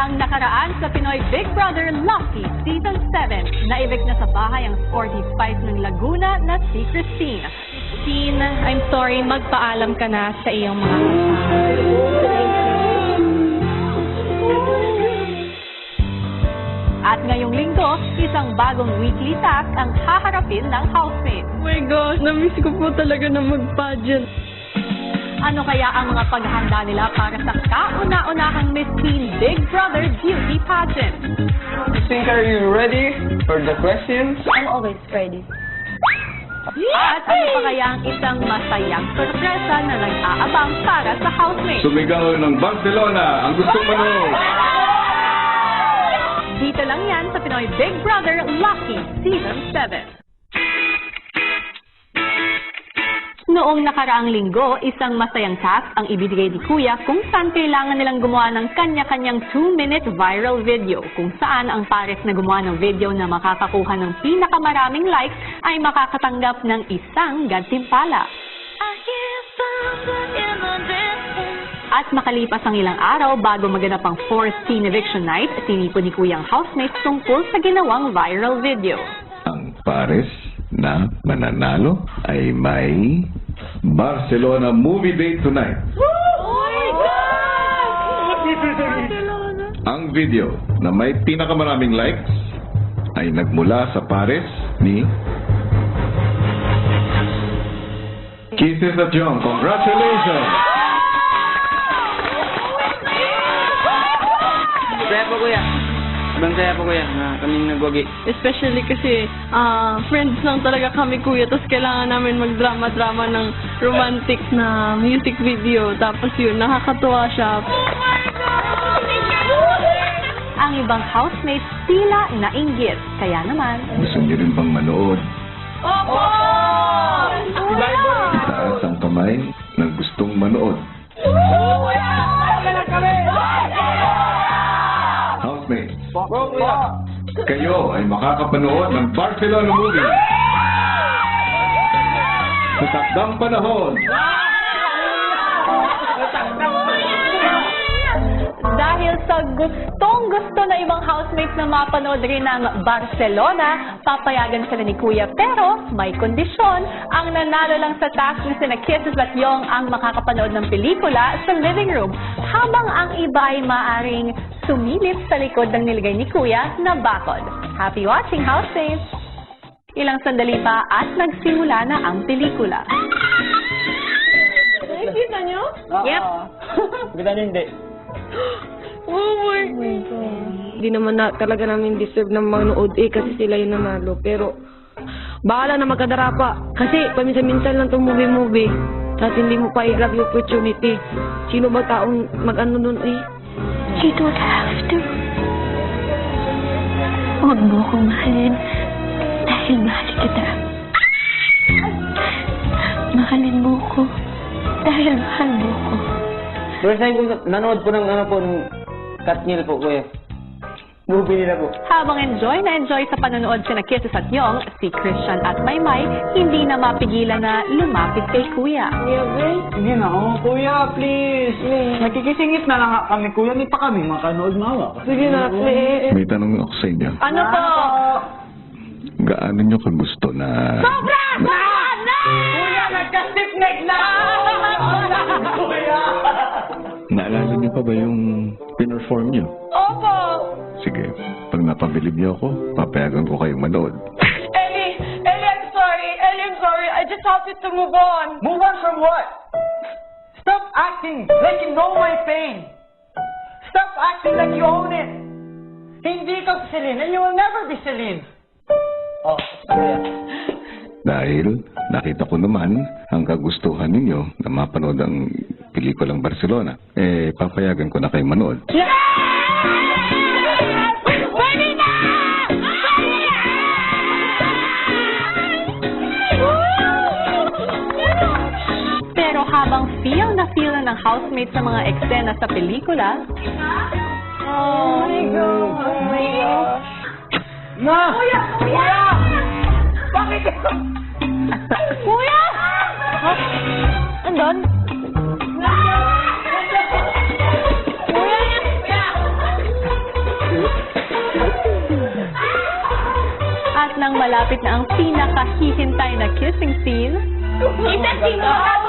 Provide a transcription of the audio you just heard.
Ang nakaraan sa Pinoy Big Brother Lucky Season 7, na-evict na sa bahay ang sporty spice ng Laguna na si Christine. Christine, I'm sorry, magpaalam ka na sa iyong mga kasama. At ngayong linggo, isang bagong weekly task ang haharapin ng housemate. Oh my gosh, na-miss ko po talaga na mag-pageant. Ano kaya ang mga paghahanda nila para sa kauna-unahang Miss Teen Big Brother Beauty Pageant? think, are you ready for the questions? I'm always ready. At ano pa kaya ang isang masayang sorpresa na nag-aabang para sa housemate? Sumigaw ng Barcelona ang gustong manood. Dito lang yan sa Pinoy Big Brother Lucky Season 7. Noong nakaraang linggo, isang masayang task ang ibigay ni Kuya kung saan kailangan nilang gumawa ng kanya-kanyang 2-minute viral video kung saan ang pares na gumawa ng video na makakakuha ng pinakamaraming likes ay makakatanggap ng isang gantimpala. At makalipas ang ilang araw bago maganap ang fourth teen eviction night, tinipon ni Kuyang housemates tungkol sa ginawang viral video. Ang pares na mananalo ay may Barcelona movie date tonight. Ang video na may pinakamaraming likes ay nagmula sa pares ni Kisses at Jong. Congratulations! Saya po, kuya. Ibang saya po, kuya, na kaming nagwagi. Especially kasi ah, friends lang talaga kami kuya, tapos kailangan namin magdrama-drama ng romantic na music video. Tapos yun, nakakatuwa siya. Ang ibang housemates tila nainggit. Kaya naman, Gusto niyo rin bang manood? Itaas ang kamay ng gustong manood. Kayo ay makakapanood ng Barcelona movie. Sa takdang panahon, dahil sa gustong gusto na ibang housemates na mapanood rin ng Barcelona, papayagan sila ni Kuya. Pero may kondisyon, ang nanalo lang sa task ni sina Kisses at Yong ang makakapanood ng pelikula sa living room, habang ang iba ay maaring sumilip sa likod ng niligay ni Kuya na bakod. Happy watching, housemates! Ilang sandali pa at nagsimula na ang pelikula. Nakikita niyo? Yep. Kita niyo hindi. Oh my God. Hindi naman na, talaga namin deserve na manood eh kasi sila yung nanalo. Pero, bahala na magkadarapa. Kasi, paminsan-minsan lang itong movie-movie. Tapos hindi mo pa i-grab yung opportunity. Sino ba taong mag-ano nun eh? You don't have to. Huwag mo akong mahalin dahil mahal kita. Mahalin mo ko dahil mahal mo ko. First time ko nanood po ng ano po, ng Katnil po, kuya. Movie nila po. Habang enjoy na enjoy sa panonood sina Kisses at Yong, si Christian at Maymay hindi na mapigilan na lumapit kay Kuya. Sige na, oh, kuya, please. Nakikisingit na lang kami, kuya. Hindi pa kami makanood mawa. Sige na, please. may tanong ako sa inyo. Ano po? Gaano nyo kagusto na... Sobra! Na! Na! Kuya, nagka-stiff-neck na! kuya! Naalala niyo pa ba yung pinerform niyo? Sige, pag napabilib niyo ako, papayagan ko kayong manood. Ellie! Ellie, I'm sorry! Ellie, I'm sorry! I just have to move on! Move on from what? Stop acting like you know my pain. Stop acting like you own it. Hindi ka si Celine and you will never be Celine. Oh, kuya. Dahil nakita ko naman ang kagustuhan ninyo na mapanood ang pelikulang Barcelona, eh papayagan ko na kayo manood. Pero ng housemate sa mga eksena sa pelikula. Oh, my God! Oh my gosh! Na! Kuya! Kuya! Bakit? Kuya! Huh? Andon? At nang malapit na ang pinakahihintay na kissing scene, Kita si mo